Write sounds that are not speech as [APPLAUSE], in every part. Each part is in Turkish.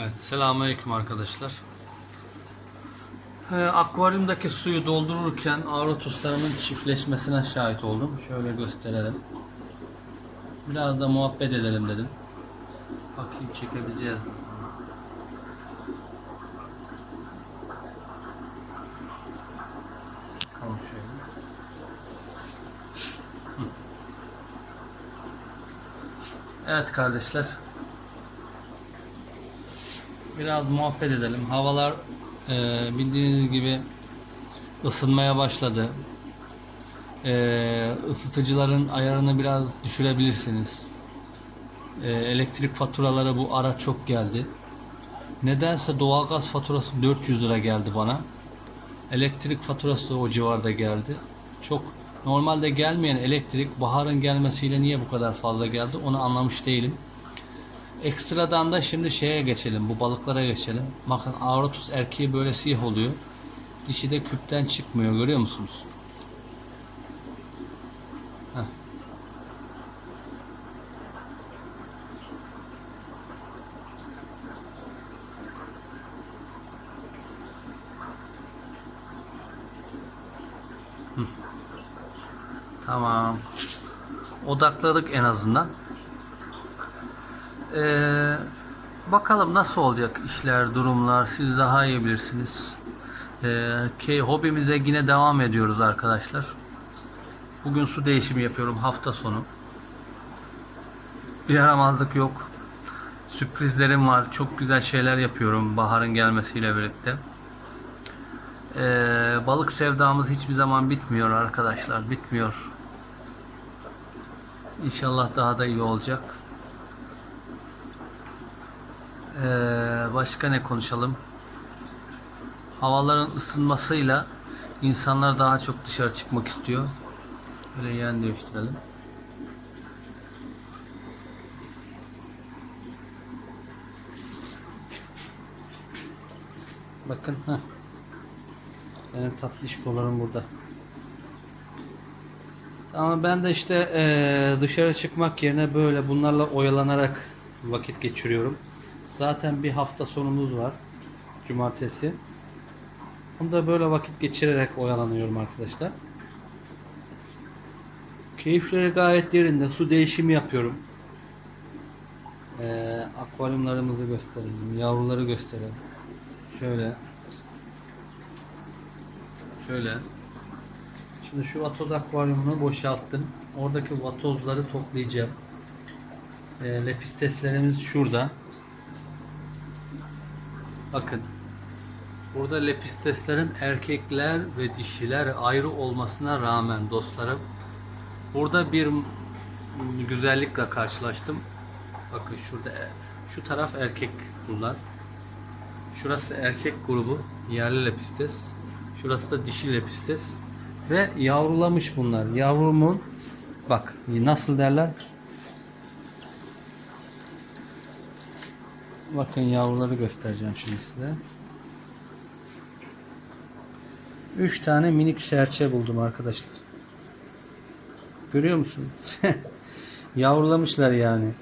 Evet, selamünaleyküm arkadaşlar. Ee, akvaryumdaki suyu doldururken avrotuslarımın çiftleşmesine şahit oldum. Şöyle gösterelim. Biraz da muhabbet edelim dedim. Bakayım çekebileceğiz. Evet kardeşler. Biraz muhabbet edelim. Havalar e, bildiğiniz gibi ısınmaya başladı. E, ısıtıcıların ayarını biraz düşürebilirsiniz. E, elektrik faturaları bu ara çok geldi. Nedense doğalgaz faturası 400 lira geldi bana. Elektrik faturası o civarda geldi. Çok normalde gelmeyen elektrik baharın gelmesiyle niye bu kadar fazla geldi onu anlamış değilim. Ekstradan da şimdi şeye geçelim. Bu balıklara geçelim. Bakın Auratus erkeği böyle siyah oluyor. Dişi de küpten çıkmıyor. Görüyor musunuz? Tamam. Odakladık en azından. Ee, bakalım nasıl olacak işler, durumlar. Siz daha iyi bilirsiniz. Ee, ki hobimize yine devam ediyoruz arkadaşlar. Bugün su değişimi yapıyorum hafta sonu. Bir yaramazlık yok. Sürprizlerim var. Çok güzel şeyler yapıyorum baharın gelmesiyle birlikte. Ee, balık sevdamız hiçbir zaman bitmiyor arkadaşlar. Bitmiyor. İnşallah daha da iyi olacak. Ee, başka ne konuşalım? Havaların ısınmasıyla insanlar daha çok dışarı çıkmak istiyor. Böyle yen değiştirelim. Bakın ha. Benim tatlış kollarım burada. Ama ben de işte eee, dışarı çıkmak yerine böyle bunlarla oyalanarak vakit geçiriyorum. Zaten bir hafta sonumuz var. Cumartesi. Bunda böyle vakit geçirerek oyalanıyorum arkadaşlar. Keyifleri gayet yerinde. Su değişimi yapıyorum. Ee, akvaryumlarımızı gösterelim. Yavruları gösterelim. Şöyle. Şöyle. Şimdi şu vatoz akvaryumunu boşalttım. Oradaki vatozları toplayacağım. E, lepisteslerimiz şurada. Bakın. Burada lepisteslerin erkekler ve dişiler ayrı olmasına rağmen dostlarım burada bir güzellikle karşılaştım. Bakın şurada şu taraf erkek bunlar. Şurası erkek grubu yerli lepistes. Şurası da dişi lepistes. Ve yavrulamış bunlar. Yavrumun bak nasıl derler? Bakın yavruları göstereceğim şimdi size. 3 tane minik serçe buldum arkadaşlar. Görüyor musunuz? [LAUGHS] Yavrulamışlar yani.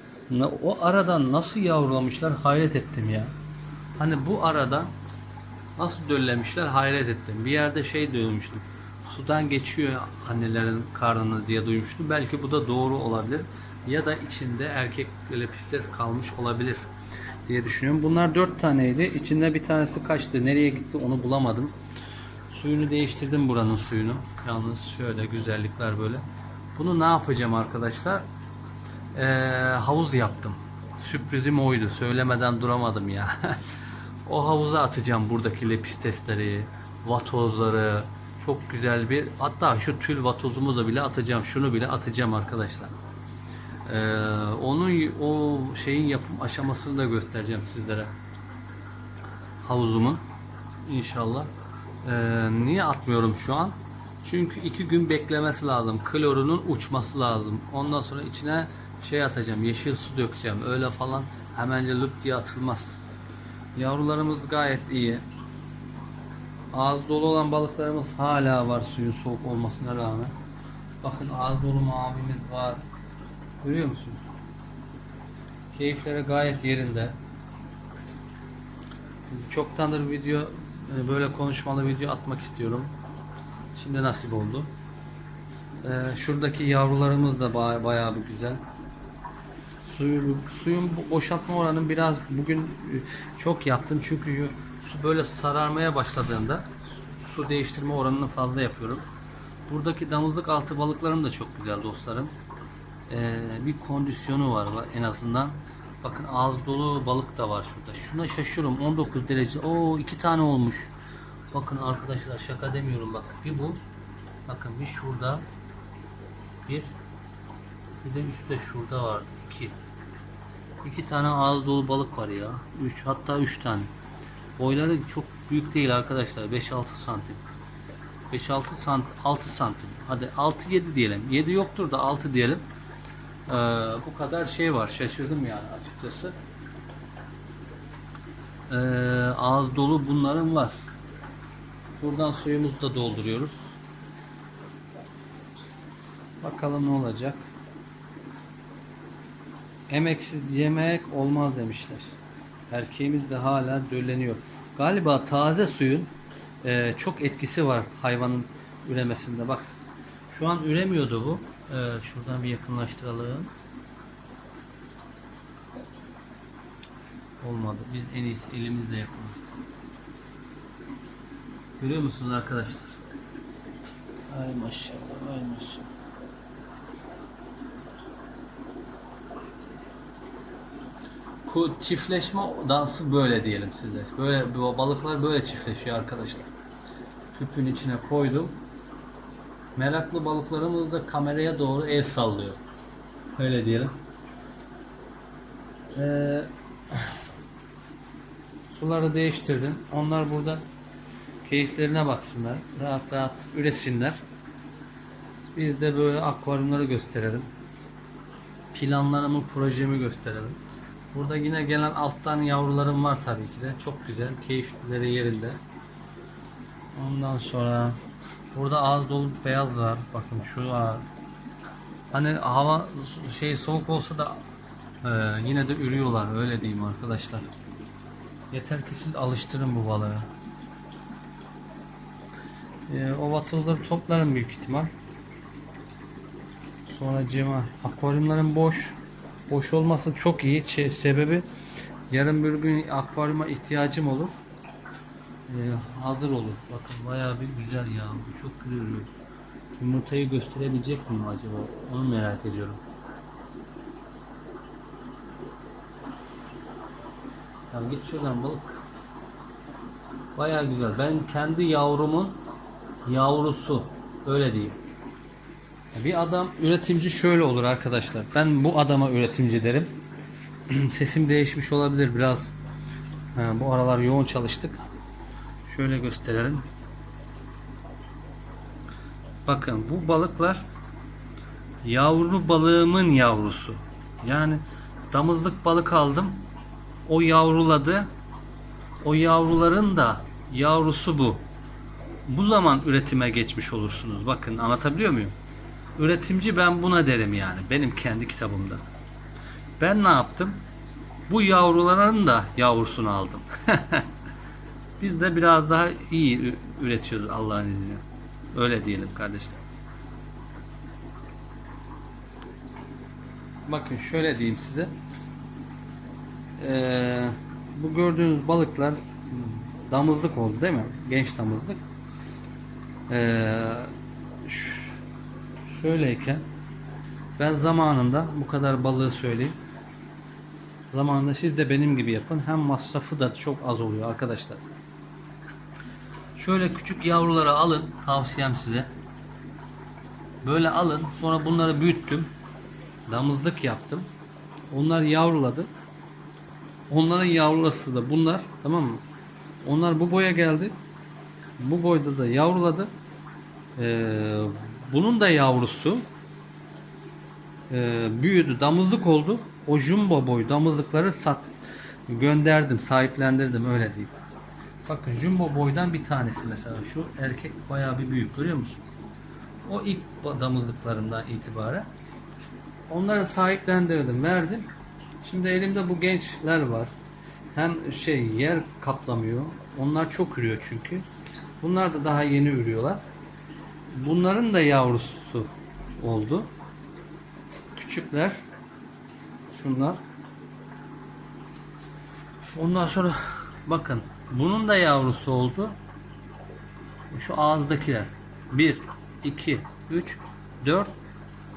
O aradan nasıl yavrulamışlar hayret ettim ya. Hani bu arada nasıl döllemişler hayret ettim. Bir yerde şey duymuştum. Sudan geçiyor annelerin karnını diye duymuştum. Belki bu da doğru olabilir. Ya da içinde erkek lepistes kalmış olabilir diye düşünüyorum. Bunlar dört taneydi. İçinde bir tanesi kaçtı. Nereye gitti onu bulamadım. Suyunu değiştirdim buranın suyunu. Yalnız şöyle güzellikler böyle. Bunu ne yapacağım arkadaşlar? Ee, havuz yaptım. Sürprizim oydu. Söylemeden duramadım ya. [LAUGHS] o havuza atacağım buradaki lepistesleri, vatozları. Çok güzel bir hatta şu tül vatozumu da bile atacağım. Şunu bile atacağım arkadaşlar. Ee, onun o şeyin yapım aşamasını da göstereceğim sizlere. Havuzumun inşallah. Ee, niye atmıyorum şu an? Çünkü iki gün beklemesi lazım. Klorunun uçması lazım. Ondan sonra içine şey atacağım. Yeşil su dökeceğim. Öyle falan hemence lüp diye atılmaz. Yavrularımız gayet iyi. Ağız dolu olan balıklarımız hala var suyun soğuk olmasına rağmen. Bakın ağız dolu mavimiz var. Görüyor musunuz? Keyifleri gayet yerinde. Çoktandır video e, böyle konuşmalı video atmak istiyorum. Şimdi nasip oldu. Ee, şuradaki yavrularımız da ba- bayağı bir güzel. Suyu, suyun bu- boşaltma oranını biraz bugün e, çok yaptım çünkü su böyle sararmaya başladığında su değiştirme oranını fazla yapıyorum. Buradaki damızlık altı balıklarım da çok güzel dostlarım. Ee, bir kondisyonu var va- en azından. Bakın ağız dolu balık da var şurada. Şuna şaşıyorum 19 derece. Oo iki tane olmuş. Bakın arkadaşlar şaka demiyorum bak. Bir bu. Bakın bir şurada. Bir. Bir de üstte şurada vardı. iki. İki tane ağız dolu balık var ya. Üç hatta üç tane. Boyları çok büyük değil arkadaşlar. 5-6 santim. 5-6 sant 6 santim. Hadi 6-7 diyelim. 7 yoktur da 6 diyelim. Ee, bu kadar şey var. Şaşırdım yani açıkçası. Ee, ağız dolu bunların var. Buradan suyumuzu da dolduruyoruz. Bakalım ne olacak. Emeksiz yemek olmaz demişler. Erkeğimiz de hala dölleniyor. Galiba taze suyun e, çok etkisi var hayvanın üremesinde. Bak şu an üremiyordu bu. E, şuradan bir yakınlaştıralım. Olmadı. Biz en iyisi elimizle yakınlaştıralım. Görüyor musunuz arkadaşlar? Ay maşallah, ay maşallah. Bu çiftleşme dansı böyle diyelim size. Böyle balıklar böyle çiftleşiyor arkadaşlar. Tüpün içine koydum. Meraklı balıklarımız da kameraya doğru el sallıyor. Öyle diyelim. Ee, suları değiştirdim. Onlar burada keyiflerine baksınlar. Rahat rahat üresinler. Biz de böyle akvaryumları gösterelim. Planlarımı, projemi gösterelim. Burada yine gelen alttan yavrularım var tabii ki de. Çok güzel. Keyifleri yerinde. Ondan sonra burada ağız dolu beyaz var. Bakın şu var. Hani hava şey soğuk olsa da e, yine de ürüyorlar. Öyle diyeyim arkadaşlar. Yeter ki siz alıştırın bu balığı. E, o vatılları toplarım büyük ihtimal. Sonra cima. Akvaryumların boş. Boş olması çok iyi. Ç- sebebi yarın bir gün akvaryuma ihtiyacım olur. Ee, hazır olur. Bakın bayağı bir güzel ya. Bu çok güzel ürün. Yumurtayı gösterebilecek miyim acaba? Onu merak ediyorum. Ya git şuradan balık. Bayağı güzel. Ben kendi yavrumun yavrusu. Öyle diyeyim. Bir adam üretimci şöyle olur arkadaşlar. Ben bu adama üretimci derim. [CLEARS THROAT] Sesim değişmiş olabilir biraz. Bu aralar yoğun çalıştık. Şöyle gösterelim. Bakın bu balıklar yavru balığımın yavrusu. Yani damızlık balık aldım. O yavruladı. O yavruların da yavrusu bu. Bu zaman üretime geçmiş olursunuz. Bakın anlatabiliyor muyum? Üretimci ben buna derim yani. Benim kendi kitabımda. Ben ne yaptım? Bu yavruların da yavrusunu aldım. [LAUGHS] Biz de biraz daha iyi üretiyoruz Allah'ın izniyle. Öyle diyelim kardeşler. Bakın şöyle diyeyim size. Ee, bu gördüğünüz balıklar damızlık oldu değil mi? Genç damızlık. Ee, şöyleyken ben zamanında bu kadar balığı söyleyeyim. Zamanında siz de benim gibi yapın. Hem masrafı da çok az oluyor arkadaşlar. Şöyle küçük yavruları alın. Tavsiyem size. Böyle alın. Sonra bunları büyüttüm. Damızlık yaptım. Onlar yavruladı. Onların yavruları da bunlar. Tamam mı? Onlar bu boya geldi. Bu boyda da yavruladı. Ee, bunun da yavrusu e, büyüdü, damızlık oldu. O jumbo boy damızlıkları sat gönderdim, sahiplendirdim öyle diyeyim. Bakın jumbo boydan bir tanesi mesela şu erkek bayağı bir büyük görüyor musun? O ilk damızlıklarımdan itibaren onları sahiplendirdim, verdim. Şimdi elimde bu gençler var. hem şey yer kaplamıyor. Onlar çok ürüyor çünkü. Bunlar da daha yeni ürüyorlar. Bunların da yavrusu oldu. Küçükler. Şunlar. Ondan sonra bakın bunun da yavrusu oldu. Şu ağızdakiler. 1, 2, 3, 4,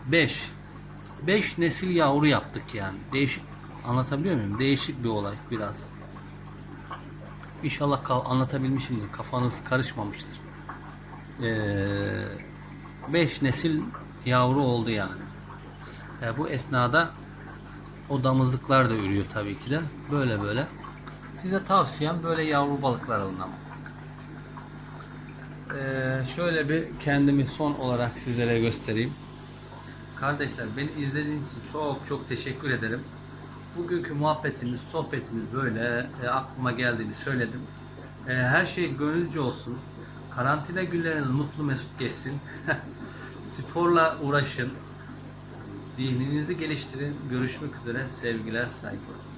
5. 5 nesil yavru yaptık yani. Değişik anlatabiliyor muyum? Değişik bir olay biraz. İnşallah anlatabilmişimdir. Kafanız karışmamıştır. 5 nesil yavru oldu yani. E, bu esnada o damızlıklar da ürüyor tabii ki de. Böyle böyle. Size tavsiyem böyle yavru balıklar alın ama. Ee, şöyle bir kendimi son olarak sizlere göstereyim. Kardeşler beni izlediğiniz için çok çok teşekkür ederim. Bugünkü muhabbetimiz, sohbetimiz böyle e, aklıma geldiğini söyledim. E, her şey gönülcü olsun. Karantina günleriniz mutlu mesut geçsin. [LAUGHS] Sporla uğraşın. Dininizi geliştirin. Görüşmek üzere. Sevgiler, saygılar.